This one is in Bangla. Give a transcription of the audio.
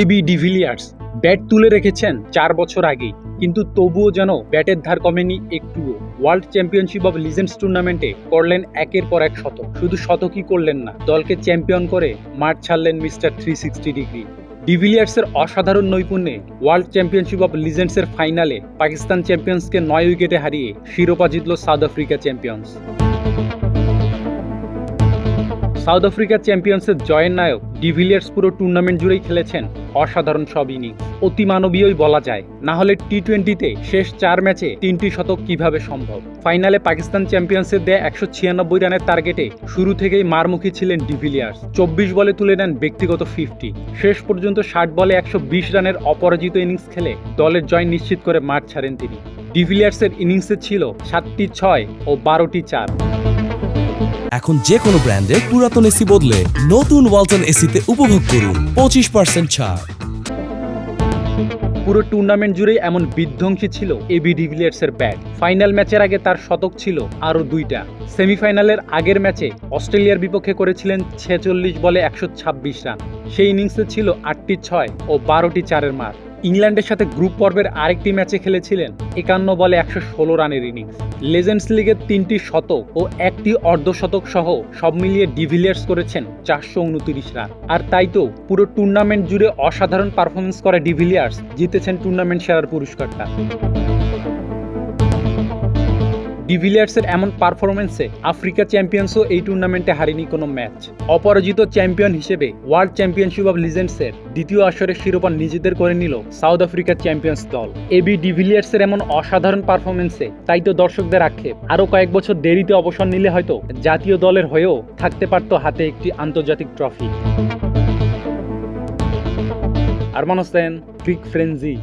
এবি ডিভিলিয়ার্স ব্যাট তুলে রেখেছেন চার বছর আগেই। কিন্তু তবুও যেন ব্যাটের ধার কমেনি একটুও। ওয়ার্ল্ড চ্যাম্পিয়নশিপ অব লিজেন্ডস টুর্নামেন্টে করলেন একের পর এক শতক। শুধু শতকই করলেন না, দলকে চ্যাম্পিয়ন করে মাঠ ছাড়লেন মিস্টার থ্রি সিক্সটি ডিগ্রি ডিভিলিয়ার্সের অসাধারণ নৈপুণ্যে ওয়ার্ল্ড চ্যাম্পিয়নশিপ অব লিজেন্ডসের ফাইনালে পাকিস্তান চ্যাম্পিয়ন্সকে নয় উইকেটে হারিয়ে শিরোপা জিতল south Africa champions south Africa চ্যাম্পিয়ন্সের জয়ের নায়ক ডিভিলিয়ার্স পুরো টুর্নামেন্ট জুড়েই খেলেছেন। অসাধারণ সব ইনিংস। অতি মানবীয়ই বলা যায়। না হলে টি টোয়েন্টিতে শেষ চার ম্যাচে তিনটি শতক কীভাবে সম্ভব? ফাইনালে পাকিস্তান চ্যাম্পিয়ন্সের দেয়া একশো ছিয়ানব্বই রানের টার্গেটে শুরু থেকেই মারমুখী ছিলেন ডিভিলিয়ার্স চব্বিশ বলে তুলে নেন ব্যক্তিগত ফিফটি। শেষ পর্যন্ত ষাট বলে একশো বিশ রানের অপরাজিত ইনিংস খেলে দলের জয় নিশ্চিত করে মাঠ ছাড়েন তিনি। ডিভিলিয়ার্সের ইনিংসে ছিল সাতটি ছয় ও বারোটি চার। এখন যে কোনো ব্র্যান্ডের পুরাতন এসি বদলে নতুন ওয়ালটন এসিতে উপভোগ করুন পঁচিশ পার্সেন্ট ছাড়। পুরো টুর্নামেন্ট জুড়েই এমন বিধ্বংসী ছিল এবি ডিভিলিয়ার্সের ব্যাট ফাইনাল ম্যাচের আগে তার শতক ছিল আরও দুইটা। সেমিফাইনালের আগের ম্যাচে অস্ট্রেলিয়ার বিপক্ষে করেছিলেন ছেচল্লিশ বলে একশো ছাব্বিশ রান। সেই ইনিংসে ছিল আটটি ছয় ও বারোটি চারের মার। ইংল্যান্ডের সাথে গ্রুপ পর্বের আরেকটি ম্যাচে খেলেছিলেন একান্ন বলে একশো ষোলো রানের ইনিংস। লেজেন্ডস লিগের তিনটি শতক ও একটি অর্ধশতক সহ সব মিলিয়ে ডিভিলিয়ার্স করেছেন চারশো উনত্রিশ রান। আর তাই তো পুরো টুর্নামেন্ট জুড়ে অসাধারণ পারফরমেন্স করে ডিভিলিয়ার্স, জিতেছেন টুর্নামেন্ট সেরার পুরস্কারটা। ডিভিলিয়ার্সের এমন পারফরমেন্সে আফ্রিকা চ্যাম্পিয়ন্সও এই টুর্নামেন্টে হারেনি কোনো ম্যাচ। অপরাজিত চ্যাম্পিয়ন হিসেবে ওয়ার্ল্ড চ্যাম্পিয়নশিপ অব লিজেন্ডসের দ্বিতীয় আসরের শিরোপা নিজেদের করে নিল সাউথ আফ্রিকার চ্যাম্পিয়ন্স দল। এবি ডিভিলিয়ার্সের এমন অসাধারণ পারফরমেন্সে তাই তো দর্শকদের আক্ষেপ। আরও কয়েক বছর দেরিতে অবসর নিলে হয়তো জাতীয় দলের হয়েও থাকতে পারত হাতে একটি আন্তর্জাতিক ট্রফি। আর মনে হচ্ছেন ক্রিক ফ্রেন্সি